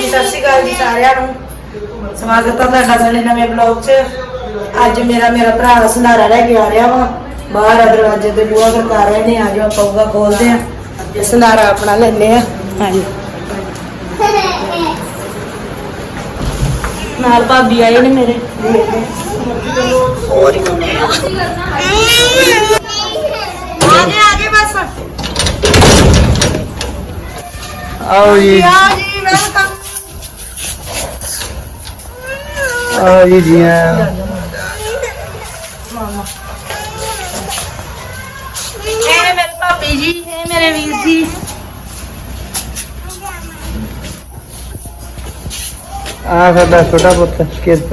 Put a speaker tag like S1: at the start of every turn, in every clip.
S1: ਹਾਂਜੀ ਸਤਿ ਸ਼੍ਰੀ ਅਕਾਲ ਜੀ ਸਾਰਿਆਂ ਨੂੰ। ਸਵਾਗਤ ਹੈ ਤੁਹਾਡਾ ਸਾਡੇ ਨਵੇਂ ਬਲੌਗ 'ਚ। ਅੱਜ ਮੇਰਾ ਮੇਰਾ ਭਰਾ ਸੰਧਾਰਾ ਲੈ ਕੇ ਆ ਰਿਹਾ ਵਾ। ਬਾਹਰ ਆ ਦਰਵਾਜ਼ੇ ਤੇ ਬੂਹਾ ਖੜਕਾ ਰਹੇ ਨੇ ਅੱਜ ਆਪਾਂ ਬੂਹਾ ਖੋਲਦੇ ਆ ਤੇ ਸੰਧਾਰਾ ਆਪਣਾ ਲੈਨੇ ਆ। ਹਾਂਜੀ। ਨਾਲ ਭਾਬੀ ਆਏ ਨੇ ਮੇਰੇ। ਆਗੇ ਆਗੇ ਬਸ।
S2: ਆਓ ਜੀ।
S1: ਆ ਜੀ ਵੈਲਕਮ
S2: ਆਓ ਜੀ ਜੀ ਆਇਆਂ।
S1: ਇਹ ਮੇਰੇ ਭਾਬੀ ਜੀ ਇਹ ਮੇਰੇ ਵੀਰ ਜੀ।
S2: ਆ ਸਾਡਾ ਛੋਟਾ ਪੁੱਤ ਕਿਰਤ।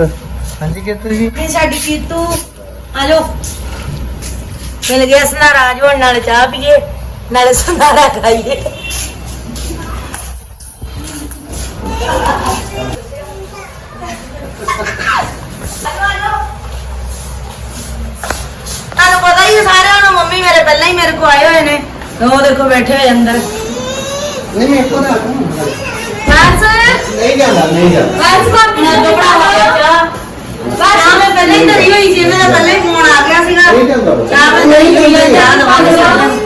S2: ਹਾਂਜੀ ਕਿਰਤ ਜੀ।
S1: ਇਹ ਸਾਡੀ ਕੀਤੂ। ਆ ਜਾਓ। ਮਿਲ ਗਿਆ ਅੱਜ ਹੁਣ ਨਾਲੇ ਚਾਹ ਪੀਏ ਨਾਲੇ ਸੰਧਾਰਾ ਖਾਈਏ। ਪਹਿਲਾਂ ਹੀ ਮੇਰੇ ਕੋ ਆਏ ਹੋਏ ਨੇ। ਉਹ ਦੇਖੋ ਬੈਠੇ ਹੋਏ ਅੰਦਰ।
S2: ਨਹੀਂ ਮੈਂ ਕੋਨਾ
S1: ਫਾਂਸ
S2: ਨਹੀਂ ਜਾਂਦਾ ਨਹੀਂ ਜਾਂਦਾ।
S1: ਫਾਂਸ ਭਾਬੀ ਨਾਲ ਕਪੜਾ ਹੋਇਆ ਚਾਹ। ਬਸ ਮੈਂ ਪਹਿਲਾਂ ਹੀ ਧਰੀ ਹੋਈ ਸੀ ਮੇਰਾ ਪਹਿਲਾਂ ਹੀ ਫੋਨ ਆ ਗਿਆ ਸੀਗਾ।
S2: ਨਹੀਂ ਜਾਂਦਾ।
S1: ਚਾਹ ਮੈਂ ਨਹੀਂ ਪੀ ਲਿਆ ਚਾਹ ਸਾਰਿਆਂ ਨੂੰ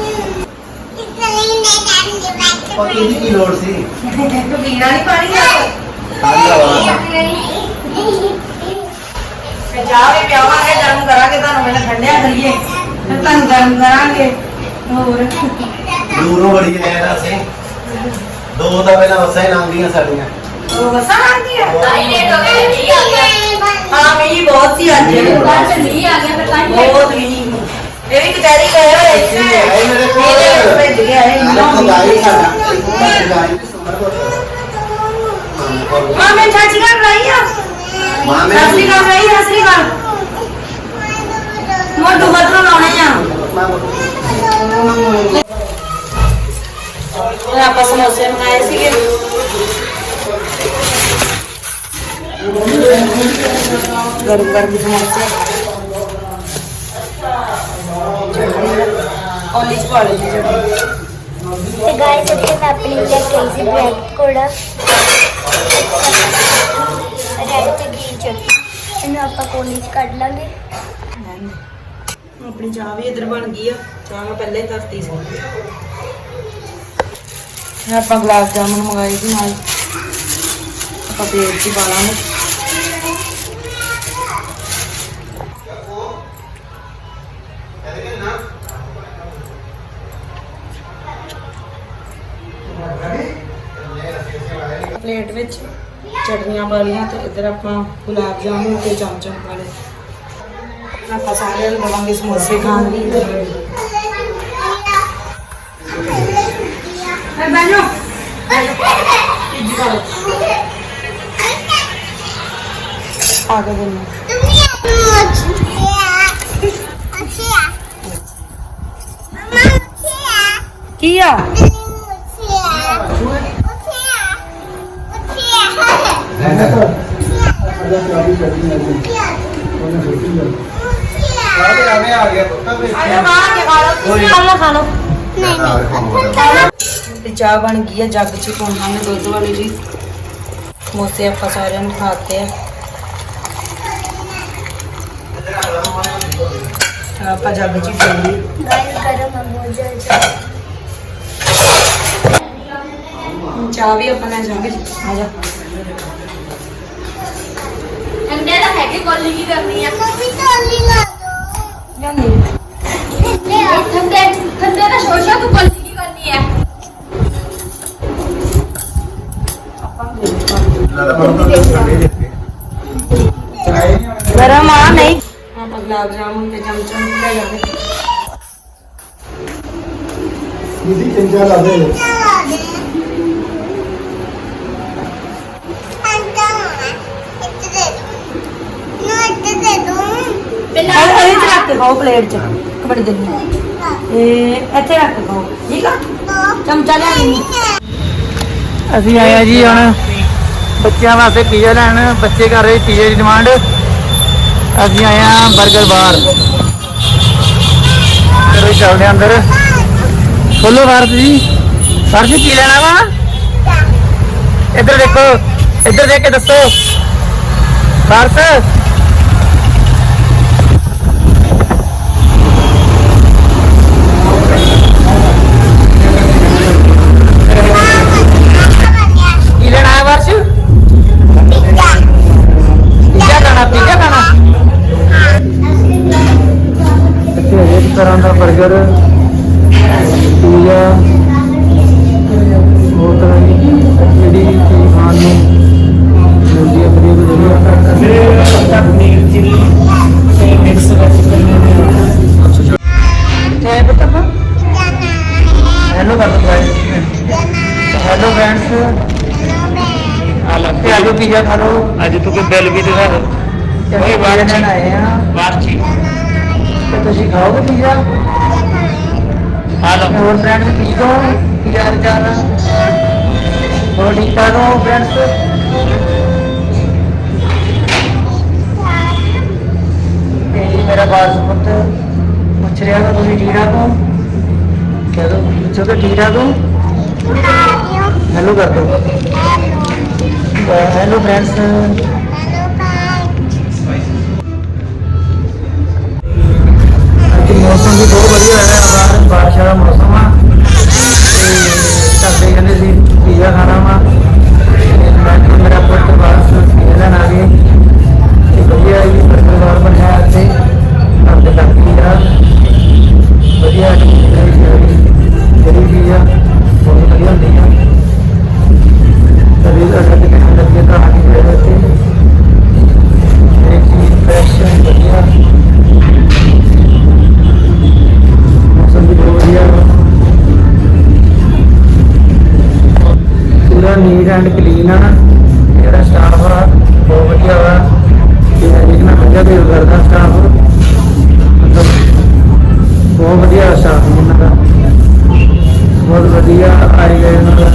S2: ਉਹ ਕਿਹਦੀ ਕੀ ਲੋੜ ਸੀ?
S1: ਪੀਣਾ ਨਹੀਂ ਪਾਣੀ ਆ ਤੇ ਚਾਹ ਵੀ ਪਿਆਵਾਂਗੇ ਗਰਮ ਕਰਾਂਗੇ ਤੁਹਾਨੂੰ ਪਹਿਲਾਂ ਠੰਡਿਆ ਕਰੀਏ। ਤੁਹਾਨੂੰ ਗਰਮ ਕਰਾਂਗੇ ਹੋਰ।
S2: ਦੂਰੋਂ ਬੜੀ ਆਇਆ ਨਾ ਸੇ ਦੋ ਤਾਂ ਪਹਿਲਾਂ ਵਸਾਂ ਹੀ ਲੰਘੀਆਂ ਸਾਡੀਆਂ।
S1: ਉਹ ਵਸਾ ਆਂਦੀ ਹੈ ਹਾਂ ਮੀਂਹ ਬਹੁਤ ਸੀ ਅੱਜ। ਬਹੁਤ ਮੀਂਹ ਇਹ ਵੀ ਕਚਹਿਰੀ ਗਏ ਹੋਏ ਸੀ।
S2: ਇਹ ਮੇਰੇ ਕੋਲ।
S1: ਇਹਦੇ ਵਿੱਚ ਭੇਜ ਗਿਆ ਇਹ ਇੰਨਾ
S2: ਖੁਦਾਈ
S1: ਮੀਂਹ।
S2: ਸਾਡਾ। ਖੁਦਾਈ
S1: ਮਾਂ ਮੈਂ ਚਾਚੀ ਘਰ ਰਹੀ ਆ?
S2: ਮਾਮੇ
S1: ਸਸਰੀ ਘਰ ਰਹੀ ਸਸਰੀ ਘਰ ਮੋਟੂ ਬਤਨ ਲਾਉਣੇ ਆ ਉਹ ਆਪਾਂ ਸਮੋਸੇ ਬਣਾਏ ਸੀਗੇ। ਗਰਮ ਗਰਮ ਸਮੋਸੇ। ਔਲਿਜ ਵਾਲੇ
S3: ਤੇ ਗਾਇਸ ਇੱਥੇ ਮੈਂ ਆਪਣੀ ਲੈ ਕੇ ਸੀ ਬਲੈਕ ਕੋੜਾ ਰੈਡ ਤੇ ਗ੍ਰੀਨ ਚਟਨੀ ਇਹਨੂੰ ਆਪਾਂ ਕੋਲੀ ਚ ਕੱਢ ਲਾਂਗੇ।
S1: ਆਪਣੀ ਚਾਹ ਵੀ ਇਧਰ ਬਣ ਗਈ ਆ। ਚਾਹ ਮੈਂ ਪਹਿਲਾਂ ਹੀ ਕਰਤੀ ਸੀ। ਆਪਾਂ ਗੁਲਾਬ ਜਾਮਨ ਮੰਗਾਏ ਸੀ ਨਾਲ। ਆਪਾਂ ਪਲੇਟ 'ਚ ਹੀ ਪਲੇਟ ਵਿੱਚ ਚਟਨੀਆਂ ਪਾ ਲਈਆਂ ਤੇ ਇਧਰ ਆਪਾਂ ਗੁਲਾਬ ਜਾਮਨ ਤੇ ਚਮਚਮ ਪਾ ਲਏ। ਆਪਾਂ ਸਾਰਿਆਂ ਨੂੰ ਦਵਾਂਗੇ ਸਮੋਸੇ ਖਾਣ ਲਈ। ਮੈਂ ਬੈਠੋ ਆ ਕੇ ਦੇਣਾ ਕੀ ਆ?
S2: ਆਵੇ ਆਵੇ
S1: ਕੇ ਖਾ ਲਓ
S3: ਨਹੀਂ।
S1: ਤੇ ਚਾਹ ਬਣ ਗਈ ਜੱਗ ਚ ਪਾਉਣਾਂਗੇ ਦੁੱਧ ਵਾਲੀ ਜੀ। ਸਮੋਸੇ ਆਪਾਂ ਸਾਰਿਆਂ ਨੂੰ ਖਾਤੇ ਆ। ਆਹ ਆਪਾਂ ਜੱਗ ਚ ਪੀਣੀ ਚਾਹ ਵੀ ਆਪਾਂ ਲੈ ਜਾਵਾਂਗੇ। ਆ ਜਾ।
S3: ਠੰਡੇ ਦਾ ਹੈ ਕਿ ਕੋਲੀ ਕੀ ਕਰਨੀ ਆ। ਮੰਮੀ ਕੋਲੀ ਲਾ
S1: ਜਾਂਦੇ
S3: ਦੋ ਠੰਡੇ ਠੰਡੇ ਦਾ ਸ਼ੋਸ਼ਾ ਤੂੰ ਕੋਲੀ ਕੀ ਕਰਨੀ ਹੈ
S1: ਗਰਮ ਆ ਨਹੀਂ ਆਪਾਂ ਗੁਲਾਬ ਜਾਮੁਨ ਤੇ ਚਮਚਮ ਵੀ ਲੈ ਜਾਵਾਂਗੇ
S2: ਦੀਦੀ ਚੰਗਾ ਲੱਗਦਾ
S1: ਪਹਿਲਾਂ ਇਹ ਚ ਰੱਖ ਕੇ ਖਾਓ ਪਲੇਟ ਚ ਕਬੜੀ ਦੇ। ਇਹ ਇੱਥੇ ਰੱਖ ਕੇ ਖਾਓ ਠੀਕ ਆ? ਚਮਚਾ ਲੈ ਲਈ
S2: ਅਸੀਂ ਆਏ ਆ ਜੀ ਹੁਣ ਬੱਚਿਆਂ ਵਾਸਤੇ ਪੀਜ਼ਾ ਲੈਣ, ਬੱਚੇ ਕਰ ਰਹੇ ਪੀਜ਼ੇ ਦੀ ਡਿਮਾਂਡ ਅਸੀਂ ਆਏ ਆ 버ਗਰ ਬਾਰ ਚਲੋ ਚੱਲਦੇ ਆਂ ਅੰਦਰ। ਖੋਲੋ ਭਾਰਤ ਜੀ। ਸਰ ਜੀ, ਕੀ ਲੈਣਾ ਵਾ? ਇੱਧਰ ਦੇਖੋ, ਇੱਧਰ ਦੇਖ ਕੇ ਦੱਸੋ। ਭਾਰਤ। ਤੇ ਆਲੂ ਪੀਜ਼ਾ ਖਾ ਲਓ
S4: ਅੱਜ ਤੂੰ ਕੋਈ ਬਿੱਲ ਵੀ ਦਿਖਾ ਦੇ
S2: ਅਸੀਂ ਬਾਹਰ ਲੈਣ ਆਏ ਆ
S4: ਵਾਰਚੀ
S2: ਤੇ ਤੁਸੀਂ ਖਾਓਗੇ ਪੀਜ਼ਾ
S4: ਆ ਲਓ
S2: ਹੋਰ ਫਰੈਂਡਸ ਠੀਕ ਹੋ ਕੀ ਹਾਲ ਚਾਲ ਹੈ ਹੋਰ ਠੀਕ ਠਾਕ ਹੋ ਫਰੈਂਡਸ ਤੇ ਜੀ ਮੇਰਾ ਬਾਸ ਪੁੱਤ ਪੁੱਛ ਰਿਹਾ ਕਿ ਤੁਸੀਂ ਠੀਕ ਠਾਕ ਹੋ ਕਹਿ ਦੋ ਪੁੱਛੋ ਕਿ ਠੀਕ ਠਾਕ ਹੋ ਹੈਲੋ ਕਰ ਦੋ ਹੈਲੋ ਫਰੈਂਡਸ ਅੱਜ ਮੌਸਮ ਵੀ ਬਹੁਤ ਵਧੀਆ ਲੱਗ ਬਾਹਰ ਬਾਰਿਸ਼ ਦਾ ਮੌਸਮ ਆ। ਤੇ ਕਰਦੇ ਕਹਿੰਦੇ ਸੀ, ਪੀਜ਼ਾ ਖਾਣਾ ਵਾ। ਨੀਟ ਐਂਡ ਕਲੀਨ ਆ ਜਿਹੜਾ ਸਟਾਫ ਆ, ਬਹੁਤ ਵਧੀਆ ਵਾ। ਤੇ ਹਰੇਕ ਨਾਲ ਵਧੀਆ ਬਿਹੇਵ ਕਰਦਾ ਸਟਾਫ ਮਤਲਬ ਬਹੁਤ ਵਧੀਆ ਸਟਾਫ ਇਹਨਾਂ ਦਾ। ਬਹੁਤ ਵਧੀਆ ਆਏ ਗਏ ਉਹਨਾਂ ਦਾ।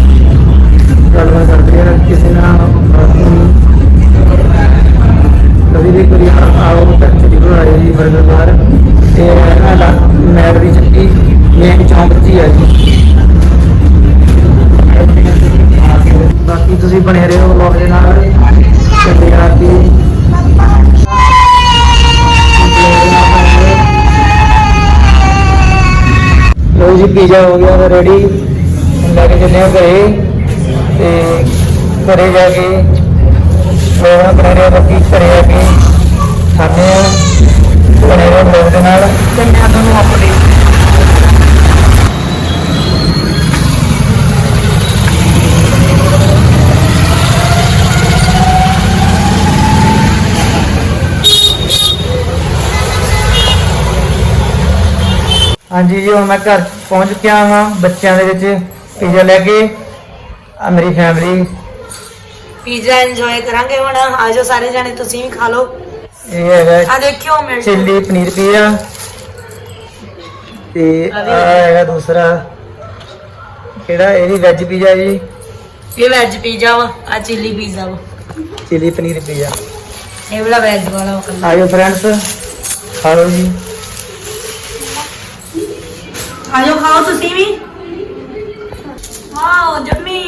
S2: ਗੱਲਬਾਤ ਕਰਦੇ ਆ, ਕਿਸੇ ਨਾਲ ਕਦੀ ਵੀ ਕੋਈ ਆਓ, ਤਾਂ ਜ਼ਰੂਰ ਆਏ ਜੀ ਬਰਗਰ ਬਾਹਰ। ਤੇ ਸਾਡਾ ਮੈਟ ਪੀਜ਼ਾ ਹੋ ਗਿਆ ਰੈਡੀ ਲੈ ਕੇ ਚੱਲੇ ਆ ਘਰੇ ਤੇ ਘਰੇ ਜਾ ਕੇ ਲੋਹਾ ਬਣਾ ਰਿਹਾ ਬਾਕੀ ਘਰੇ ਆ ਕੇ ਖਾਣੇ ਆ ਬਣੇ ਰਹੋ ਵਲੌਗ ਦੇ ਨਾਲ ਤੇ ਮੈਂ ਤੁਹਾਨੂੰ ਅਪਡੇਟ ਹਾਂਜੀ ਜੀ ਹੁਣ ਮੈਂ ਘਰ ਪਹੁੰਚ ਚੁੱਕਿਆ ਹਾਂ ਬੱਚਿਆਂ ਦੇ ਵਿੱਚ ਪੀਜ਼ਾ ਲੈ ਕੇ ਆ ਮੇਰੀ ਫੈਮਿਲੀ
S1: ਪੀਜ਼ਾ ਇੰਜੋਏ ਕਰਾਂਗੇ ਹੁਣ ਆਜੋ ਸਾਰੇ ਜਾਣੇ ਤੁਸੀਂ ਵੀ ਖਾ ਲਓ।
S2: ਇਹ ਹੈਗਾ
S1: ਆ ਦੇਖਿਓ ਮਿੰਟ
S2: ਚਿੱਲੀ ਪਨੀਰ ਪੀਜ਼ਾ। ਤੇ ਆ ਹੈਗਾ। ਦੂਸਰਾ। ਕਿਹੜਾ? ਇਹ ਵੀ ਵੈਜ ਪੀਜ਼ਾ ਜੀ।
S1: ਇਹ ਵੈਜ ਪੀਜ਼ਾ ਵਾ ਆ ਚਿੱਲੀ ਪੀਜ਼ਾ ਵਾ।
S2: Chilli paneer pizza.
S1: ਇਹ ਵਾਲਾ ਵੈਜ ਵਾਲਾ ਵਾ ਕੱਲਾ।
S2: ਆਇਓ ਫਰੈਂਡਸ ਖਾ ਲਓ ਜੀ।
S1: ਆਜੋ ਖਾਓ ਤੁਸੀਂ ਵੀ। ਵਾਓ ਜੰਮੀ।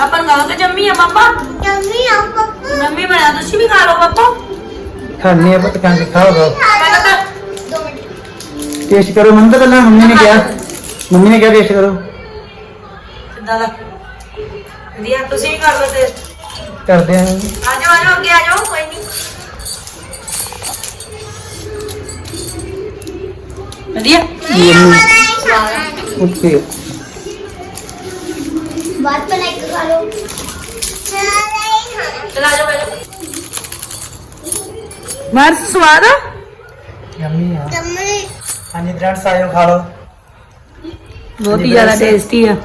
S1: ਆਪਾਂ ਕਿ ਜੰਮੀ ਆ ਪਾਪਾ?
S3: ਜੰਮੀ ਆ ਪੱਪੂ।
S1: ਜੰਮੀ ਬਣਿਆ ਤੁਸੀਂ ਵੀ ਖਾ ਲਓ ਪਾਪਾ।
S2: ਖਾਣੇ ਆ ਪਤਕਾਂ ਕੇ ਖਾਓ ਖਾਓ।
S1: ਪਹਿਲਾਂ ਤਾਂ
S2: ਟੇਸਟ ਕਰੋ ਮੰਨ ਤਾਂ ਪਹਿਲਾਂ ਮੰਮੀ ਨੇ ਕਿਹਾ। ਮੰਮੀ ਨੇ ਕਿਹਾ ਟੇਸਟ ਕਰੋ।
S1: ਕਿੱਦਾਂ ਦਾ। ਵਧੀਆ ਤੁਸੀਂ ਵੀ ਕਰ ਲਓ ਟੇਸਟ
S2: ਕਰਦੇ ਆਂ।
S1: ਆਜੋ ਆਜੋ ਅੱਗੇ ਆਜੋ ਕੋਈ ਨਹੀਂ ਵਧੀਆ।
S2: ਓਕੇ
S3: ਬਾਤ ਬਣਾ ਕੇ ਖਾ ਲਓ।
S1: ਚਲ ਆਜੋ ਆਜੋ ਮਰਸ ਸਵਾਦ ਆ?
S2: ਯੰਮੀ ਆ।
S3: ਜੰਮੀ।
S2: ਹਾਂਜੀ ਫਰੈਂਡਸ ਆਇਓ ਖਾ ਲਓ।
S1: ਬਹੁਤ ਹੀ ਜ਼ਿਆਦਾ ਟੇਸਟੀ ਆ।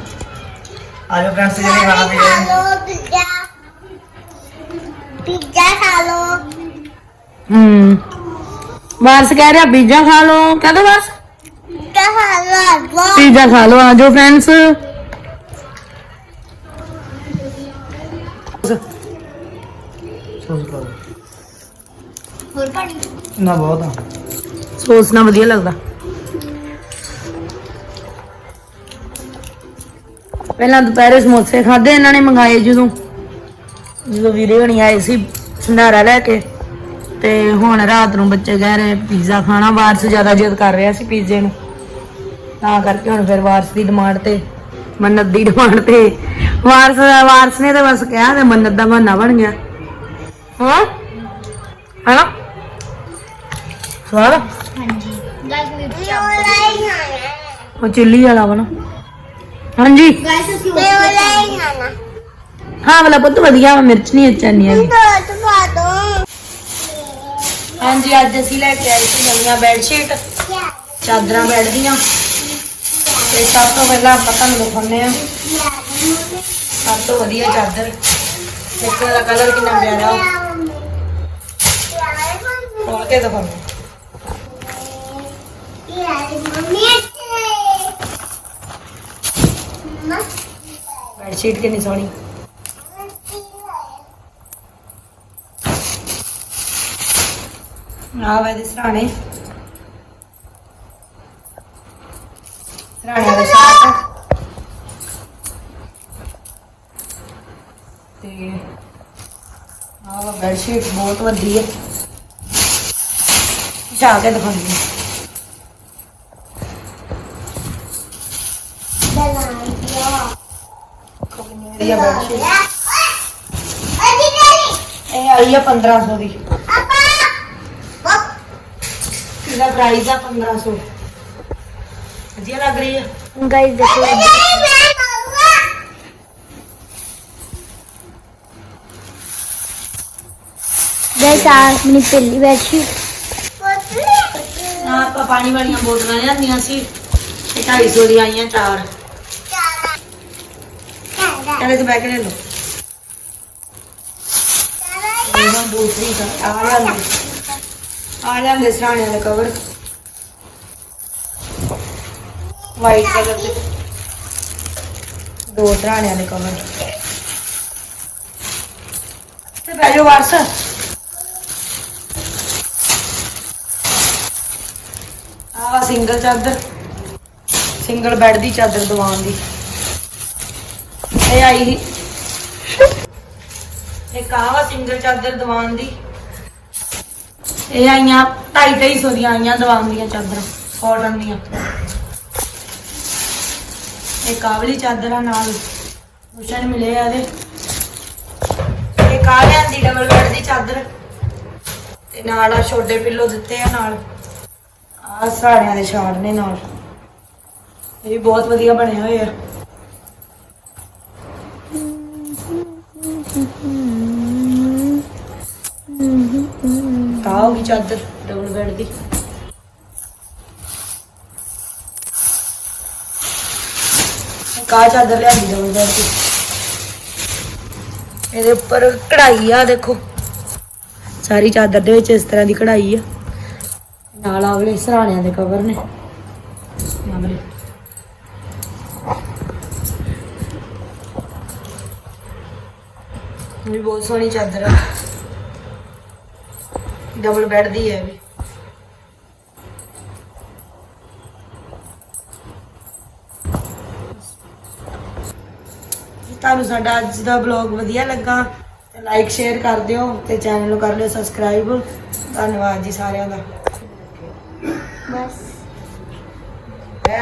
S2: ਆਇਓ ਫਰੈਂਡਸ ਜਿਹਨੇ ਖਾਣਾ ਪੀਣਾ
S3: ਖਾ ਲਓ ਪੀਜ਼ਾ ਪੀਜ਼ਾ ਖਾ ਲਓ।
S1: ਹੂੰ। ਵਾਰਸ ਕਹਿ ਰਿਹਾ ਪੀਜ਼ਾ ਖਾ ਲਓ। ਕਹਿੰਦਾ ਬਸ
S3: ਪੀਜ਼ਾ ਖਾ ਲਓ
S1: ਪੀਜ਼ਾ ਖਾ ਲਓ ਆਜੋ ਫਰੈਂਡਸ
S3: ਹੋਰ ਪਾਣੀ?
S2: ਨਾ ਬਹੁਤ ਆ।
S1: ਸੌਸ ਨਾਲ ਵਧੀਆ ਲੱਗਦਾ। ਪਹਿਲਾਂ ਦੁਪਹਿਰੇ ਸਮੋਸੇ ਖਾਦੇ ਇਹਨਾਂ ਨੇ ਮੰਗਾਏ ਜਦੋਂ। ਜਦੋਂ ਵੀਰੇ ਹੋਣੀ ਆਏ ਸੀ ਸੰਧਾਰਾ ਲੈ ਕੇ ਤੇ ਹੁਣ ਰਾਤ ਨੂੰ ਬੱਚੇ ਕਹਿ ਰਹੇ ਪੀਜ਼ਾ ਖਾਣਾ ਵਾਰਸ ਜ਼ਿਆਦਾ ਜਿੱਦ ਕਰ ਰਿਹਾ ਸੀ ਪੀਜ਼ੇ ਨੂੰ। ਤਾਂ ਕਰਕੇ ਹੁਣ ਫਿਰ ਵਾਰਸ ਦੀ ਡਿਮਾਂਡ ਤੇ, ਮੰਨਤ ਦੀ ਡਿਮਾਂਡ ਤੇ। ਵਾਰਸ ਵਾਰਸ ਨੇ ਤਾਂ ਬਸ ਕਿਹਾ ਤੇ ਮੰਨਤ ਦਾ ਬਹਾਨਾ ਬਣ ਗਿਆ। ਹਾਂ? ਹਾਂ ਸਵਾਲ
S3: ਹਾਂਜੀ ਗਾਇਸ ਮੇਰੀ
S1: ਉਹ ਚਿੱਲੀ ਵਾਲਾ ਬਣਾ ਹਾਂਜੀ?
S3: ਗਾਇਸ ਅਸੀਂ ਉਸ
S1: ਹਾਂ, ਵਾਲਾ ਪੁੱਤ ਵਧੀਆ ਮਿਰਚ ਨਹੀਂ ਅੱਛੀ ਹੈਗੀ। ਹਾਂਜੀ, ਅੱਜ ਅਸੀਂ ਲੈ ਕੇ ਆਏ ਸੀ ਨਵੀਆਂ ਬੈੱਡ ਸ਼ੀਟ ਚਾਦਰਾਂ ਬੈੱਡ ਦੀਆਂ ਤੇ ਸਭ ਤੋਂ ਪਹਿਲਾਂ ਆਪਾਂ ਤੁਹਾਨੂੰ ਦਿਖਾਉਂਦੇ ਆ ਸਭ ਤੋਂ ਵਧੀਆ ਚਾਦਰ। ਦੇਖੋ ਇਹਦਾ ਕਲਰ ਕਿੰਨਾ ਪਿਆਰਾ ਖੋਲ ਕੇ ਦਿਖਾਉਂਦੇ ਬੈੱਡ ਸ਼ੀਟ ਕਿੰਨੀ ਸੋਹਣੀ। ਆ ਵੇ ਦੇ ਸਰਾਣੇ। ਸਰਾਣੇ ਦੇ ਸਾਥ ਤੇ ਆ ਵਾ ਬੈੱਡ ਸ਼ੀਟ ਬਹੁਤ ਵੱਡੀ ਹੈ ਜਾ ਕੇ ਦਿਖਾਉਂਦੀ ਇਹ ਆਈ ਆ 1500 ਦੀ। ਇਹਦਾ ਪ੍ਰਾਈਸ ਆ 1500 ਵਧੀਆ ਲੱਗ ਰਹੀ ਆ
S3: ਗਾਇਸ ਦੇਖੋ ਗਾਇਸ ਆ ਮੇਰੀ ਪਹਿਲੀ ਬੈਡਸ਼ੀਟ
S1: ਆ ਆਪਾਂ ਪਾਣੀ ਵਾਲੀਆਂ ਬੋਤਲਾਂ ਲਿਆਂਦੀਆਂ ਸੀ ਇਹ 250 ਦੀ ਆਈਆਂ ਚਾਰ ਕਹਿੰਦੇ ਤੇ ਬੈਗ ਲੈ ਲਓ ਇਹਨਾਂ ਦੂਸਰੀ ਦਾ ਆ ਲਿਆਂਦੇ ਆ ਲਿਆਂਦੇ ਸਰਾਣਿਆਂ ਦੇ ਕਵਰ ਵਾਈਟ ਕਲਰ ਦੇ। ਦੋ ਸਰਾਣਿਆਂ ਦੇ ਕਵਰ ਤੇ ਬਹਿ ਜਾਓ ਵਾਰਸ। ਆਹ ਸਿੰਗਲ ਚਾਦਰ। ਸਿੰਗਲ ਬੈੱਡ ਦੀ ਚਾਦਰ ਦਵਾਨ ਦੀ। ਇਹ ਆਈ ਸੀ। ਇੱਕ ਆਹ ਸਿੰਗਲ ਚਾਦਰ ਦਵਾਨ ਦੀ। ਇਹ ਆਈਆਂ ਢਾਈ ਢਾਈ ਸੌ ਦੀਆਂ ਆਈਆਂ ਦਵਾਨ ਦੀਆਂ ਚਾਦਰਾਂ ਕਾਟਨ ਦੀਆਂ। ਇਹ ਕਾਵਲੀ ਚਾਦਰਾਂ ਨਾਲ ਕੁਸ਼ਨ ਮਿਲੇ ਆ ਇਹਦੇ। ਇਹ ਕਾਲਿਆਂ ਦੀ ਡਬਲ ਬੈੱਡ ਦੀ ਚਾਦਰ? ਤੇ ਨਾਲ ਆ ਛੋਟੇ ਪਿੱਲੋ ਦਿੱਤੇ ਆ ਨਾਲ। ਆ ਸਾੜਿਆਂ ਦੇ ਛਾੜ ਨੇ ਨਾਲ। ਇਹ ਵੀ ਬਹੁਤ ਵਧੀਆ ਬਣੇ ਹੋਏ ਆ। ਆਹ ਵੀ ਚਾਦਰ ਡਬਲ ਬੈਡ ਦੀ। ਕਾ ਚਾਦਰ ਲਿਆਂਦੀ ਡਬਲ ਬੈੱਡ ਦੀ? ਇਹਦੇ ਉੱਪਰ ਕਢਾਈ ਆ, ਦੇਖੋ। ਸਾਰੀ ਚਾਦਰ ਦੇ ਵਿੱਚ ਇਸ ਤਰ੍ਹਾਂ ਦੀ ਕਢਾਈ ਆ। ਨਾਲ ਆਵਲੇ ਸਰਾਣਿਆਂ ਦੇ ਕਵਰ ਨੇ। ਆਵਲੇ ਵੀ ਬਹੁਤ ਸੋਹਣੀ ਚਾਦਰ ਆ। ਡਬਲ ਬੈੱਡ ਦੀ ਹੈ ਵੀ। ਤੁਹਾਨੂੰ ਸਾਡਾ ਅੱਜ ਦਾ ਵਲੌਗ ਵਧੀਆ ਲੱਗਾ, ਤੇ ਲਾਈਕ ਸ਼ੇਅਰ ਕਰ ਦਿਓ ਤੇ ਚੈਨਲ ਨੂੰ ਕਰ ਲਿਓ ਸਬਸਕ੍ਰਾਈਬ ਧੰਨਵਾਦ ਜੀ ਸਾਰਿਆਂ ਦਾ।
S3: ਬਸ।